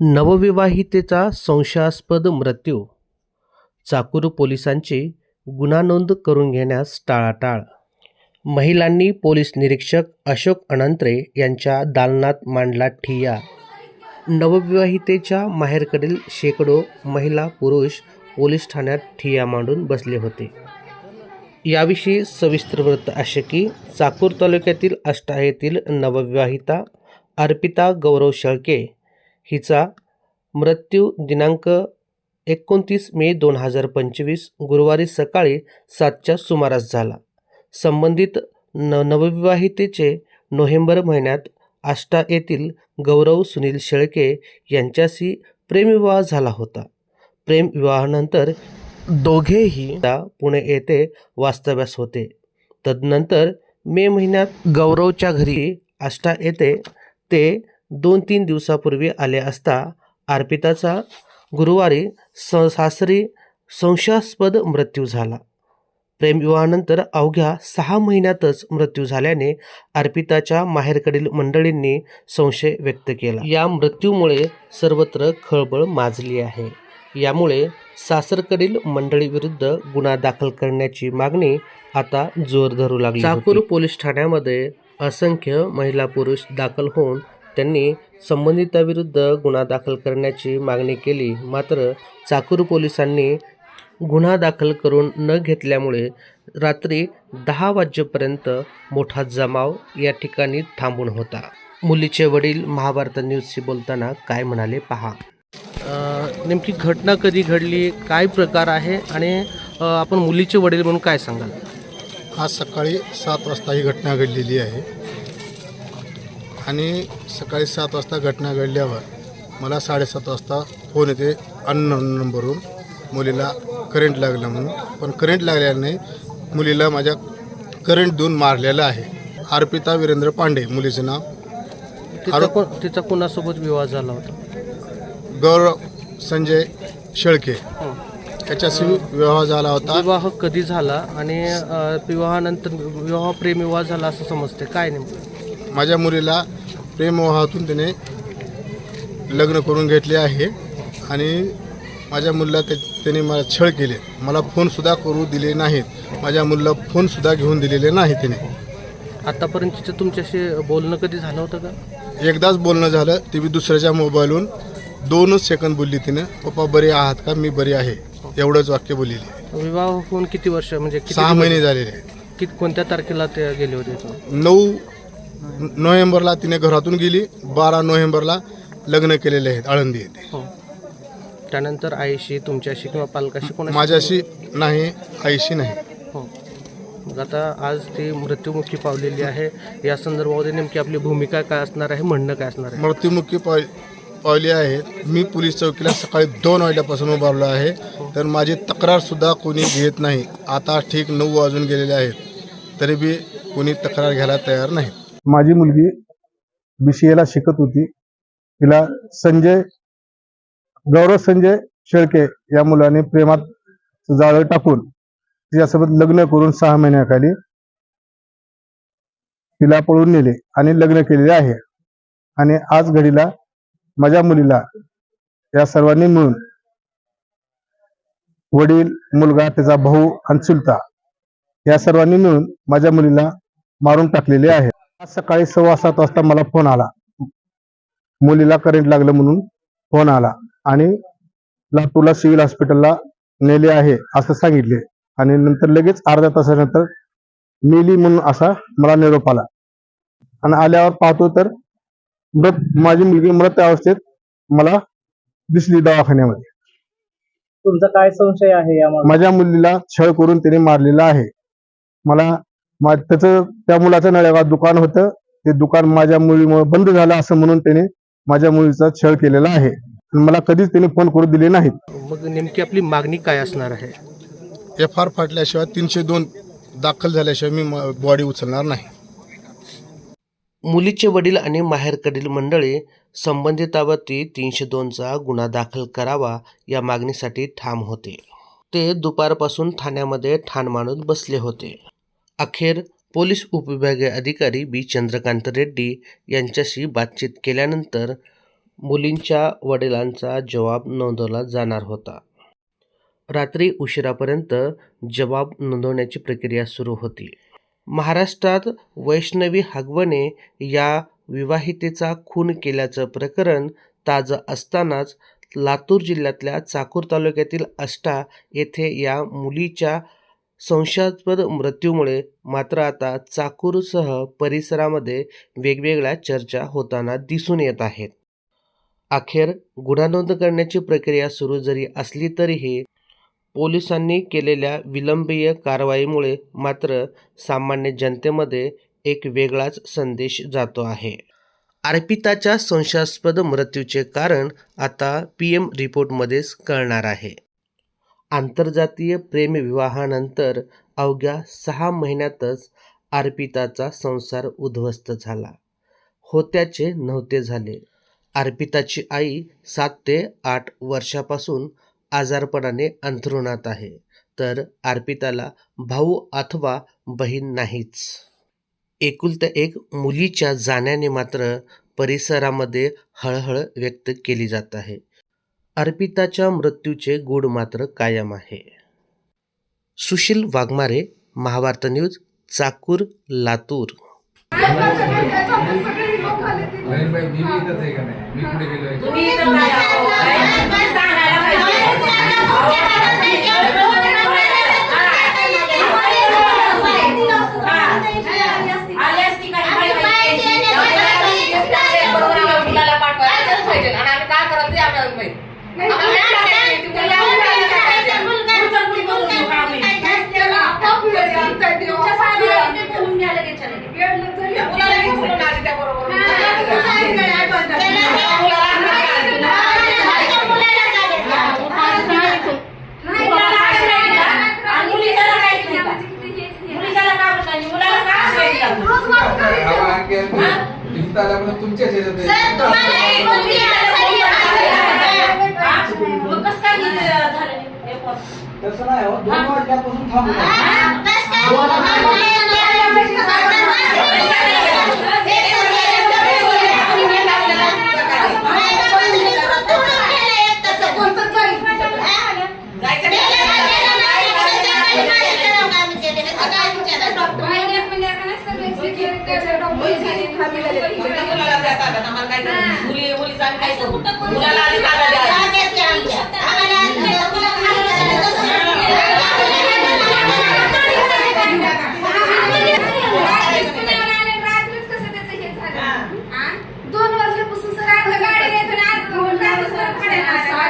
नवविवाहितेचा संशयास्पद मृत्यू. चाकूर पोलिसांची गुन्हा नोंद करून घेण्यास टाळाटाळ. महिलांनी पोलीस निरीक्षक अशोक अनंत्रे यांच्या दालनात मांडला ठिय्या. नवविवाहितेच्या माहेरकडील शेकडो महिला पुरुष पोलीस ठाण्यात ठिय्या मांडून बसले होते. याविषयी सविस्तर वृत्त असे की चाकूर तालुक्यातील अष्टा येथील नवविवाहिता अर्पिता गौरव शेळके हिचा मृत्यू दिनांक एकोणतीस मे दोन हजार पंचवीस गुरुवारी सकाळी सातच्या सुमारास झाला. संबंधित न नवविवाहितेचे नोव्हेंबर महिन्यात आष्टा येथील गौरव सुनील शेळके यांच्याशी प्रेमविवाह झाला होता. प्रेमविवाहानंतर दोघेही पुणे येथे वास्तव्यास होते. तदनंतर मे महिन्यात गौरवच्या घरी आष्टा येथे ते दोन तीन दिवसापूर्वी आले असता अर्पिताचा गुरुवारी स सासरी संशयास्पद मृत्यू झाला. प्रेमविवाहानंतर अवघ्या सहा महिन्यातच मृत्यू झाल्याने अर्पिताच्या माहेरकडील मंडळींनी संशय व्यक्त केला. या मृत्यूमुळे सर्वत्र खळबळ माजली आहे. यामुळे सासरकडील मंडळीविरुद्ध गुन्हा दाखल करण्याची मागणी आता जोर धरू लागली चाकूर पोलीस ठाण्यामध्ये असंख्य महिला पुरुष दाखल होऊन त्यांनी संबंधिताविरुद्ध गुन्हा दाखल करण्याची मागणी केली. मात्र चाकूर पोलिसांनी गुन्हा दाखल करून न घेतल्यामुळे रात्री दहा वाजेपर्यंत मोठा जमाव या ठिकाणी थांबून होता. मुलीचे वडील महाभारत न्यूजशी बोलताना काय म्हणाले पहा. नेमकी घटना कधी घडली काय प्रकार आहे आणि आपण मुलीचे वडील म्हणून काय सांगाल? आज सकाळी सात वाजता ही घटना घडलेली आहे. आणि सकाळी सात वाजता घटना घडल्यावर मला साडेसात वाजता फोन येते अननोन नंबरवरून मुलीला करंट लागला म्हणून. पण करंट लागल्याने मुलीला माझ्या करंट देऊन मारलेलं आहे. अर्पिता वीरेंद्र पांडे मुलीचं नाव. तिचा आरोप- कोण तिचा कोणासोबत विवाह झाला होता? गौरव संजय शेळके हं. याच्याशी विवाह झाला होता. विवाह कधी झाला आणि अ, विवाहानंतर विवाह प्रेमविवाह झाला असं समजते काय नेमकं? माझ्या मुलीला प्रेमविवाहातून त्याने लग्न करून घेतले आहे. आणि माझ्या मुलीला ते त्याने मला छळ केले. मला फोनसुद्धा करू दिले नाहीत. माझ्या मुलीला फोनसुद्धा घेऊन दिलेले नाही त्याने. आतापर्यंतचं तुमच्याशी बोलणं कधी झालं होतं का? एकदाच बोलणं झालं. ती बी दुसऱ्याच्या मोबाईलवरून दोनच सेकंद बोलली तिने. पप्पा बरे आहात का? मी बरी आहे. एवढंच वाक्य बोललेली विवाह होऊन किती वर्ष? म्हणजे किती सहा दिवस- महिने झालेले. आहेत. किती कोणत्या तारखेला ते गेले होते? नऊ नोव्हेंबरला तिने घरातून गेली. बारा नोव्हेंबरला लग्न केलेले आहेत. आळंदी येथे. हो. त्यानंतर आईशी तुमच्याशी किंवा पालकाशी कोणाशी? माझ्याशी नाही आईशी नाही. हो. मग आता आज ती मृत्युमुखी पावलेली आहे. या संदर्भामध्ये नेमकी आपली भूमिका काय असणार आहे? म्हणणं काय असणार आहे? मृत्युमुखी पाव पावली आहेत मी पोलीस चौकीला सकाळी दोन वाजल्यापासून उभारलो आहे. तर माझी तक्रारसुद्धा कोणी घेत नाही. आता ठीक नऊ वाजून गेलेले आहेत. तरी बी कोणी तक्रार घ्यायला तयार नाही माझी मुलगी बी सी एला शिकत होती. तिला संजय गौरव संजय शेळके या मुलाने प्रेमात जाळं टाकून तिच्यासोबत लग्न करून सहा महिन्याखाली तिला पळून नेले आणि लग्न केलेले आहे. आणि आज घडीला माझ्या मुलीला या सर्वांनी मिळून वडील मुलगा त्याचा भाऊ आणि चुलता या सर्वांनी मिळून माझ्या मुलीला मारून टाकलेले आहे. आज सकाळी सव्वा सात वाजता मला फोन आला. मुलीला करंट लागलं म्हणून फोन आला. आणि लातूरला सिव्हिल हॉस्पिटलला नेले आहे असं सांगितले. आणि नंतर लगेच अर्ध्या तासानंतर मेली म्हणून असा मला निरोप आला. आणि आल्यावर पाहतो तर मृत माझी मुलगी मृत अवस्थेत मला दिसली दवाखान्यामध्ये. तुमचा काय संशय आहे माझ्या मुलीला छळ करून त्याने मारलेला आहे. मला मा- त्याचं त्या मुलाचं नळेगाव दुकान होतं. ते दुकान माझ्या मुलीमुळे बंद झालं असं म्हणून त्याने माझ्या मुलीचा छळ केलेला आहे. आणि मला कधीच त्याने फोन करू दिले नाहीत. मग नेमकी आपली मागणी काय असणार आहे? एफ आर फाटल्याशिवाय तीनशे दोन दाखल झाल्याशिवाय मी बॉडी उचलणार नाही. मुलीचे वडील आणि माहेरकडील मंडळी संबंधितावरती तीनशे दोनचा गुन्हा दाखल करावा या मागणीसाठी ठाम होते. ते दुपारपासून ठाण्यामध्ये ठाण मांडून बसले होते. अखेर पोलीस उपविभागीय अधिकारी बी. चंद्रकांत रेड्डी यांच्याशी बातचीत केल्यानंतर मुलींच्या वडिलांचा जबाब नोंदवला जाणार होता. रात्री उशिरापर्यंत जबाब नोंदवण्याची प्रक्रिया सुरू होती. महाराष्ट्रात वैष्णवी हागवणे या विवाहितेचा खून केल्याचं प्रकरण ताजं असतानाच लातूर जिल्ह्यातल्या चाकूर तालुक्यातील अष्टा येथे या मुलीच्या संशयास्पद मृत्यूमुळे मात्र आता चाकूरसह परिसरामध्ये वेगवेगळ्या चर्चा होताना दिसून येत आहेत. अखेर गुन्हा नोंद करण्याची प्रक्रिया सुरू जरी असली तरीही पोलिसांनी केलेल्या विलंबीय कारवाईमुळे मात्र सामान्य जनतेमध्ये एक वेगळाच संदेश जातो आहे. अर्पिताच्या संशयास्पद मृत्यूचे कारण आता पी एम रिपोर्टमध्येच कळणार आहे. आंतरजातीय प्रेमविवाहानंतर अवघ्या सहा महिन्यातच अर्पिताचा संसार उद्ध्वस्त झाला. होत्याचे नव्हते झाले. अर्पिताची आई सात ते आठ वर्षापासून आजारपणाने अंथरुणात आहे. तर अर्पिताला भाऊ अथवा बहीण नाहीच. एकुलत्या एक मुलीच्या जाण्याने मात्र परिसरामध्ये हळहळ व्यक्त केली जात आहे. अर्पिताच्या मृत्यूचे गूढ मात्र कायम आहे. सुशील वाघमारे महाभारत न्यूज चाकूर लातूर अनिल भाई मी बी इथंच आहे का नाही मी कुठे गेलोय तुम्ही इथं काय आहो? काय सांगायला पाहिजे? आली असती काही माहिती नाही. बरोबर आम्हाला मुलाला पाठवायलाच पाहिजे. आणि आम्ही काय करत ते आम्हाला माहीत. आम्हाला काय करायचं? ती मुलगा मुलाला टाकायचं. पुढचं कुणी बोलू देऊ का आम्ही? तुमच्या साहेबांनी ते बोलून घ्या लगेचच्या लगेच. मुलाला घेऊन बोलून आली त्या बरोबर. मुलाला आश्रय दिला. आणि मुलीला काहीच नाही का? मुलीला का बोलता नाही? मुलाला का आश्रय दिला? आवा आणखी आणखी इथं आल्यामुळे तुमच्याच ह्याच्यात आहे. मग कसं काय झालं हे पण? तसं नाही हो दोन वाजल्यापासून थांबू मुलाला द्या ताब्यात, आम्हाला काय करायचं? मुली- मुलीचं आम्ही काय करू? मुलाला आधी द्या.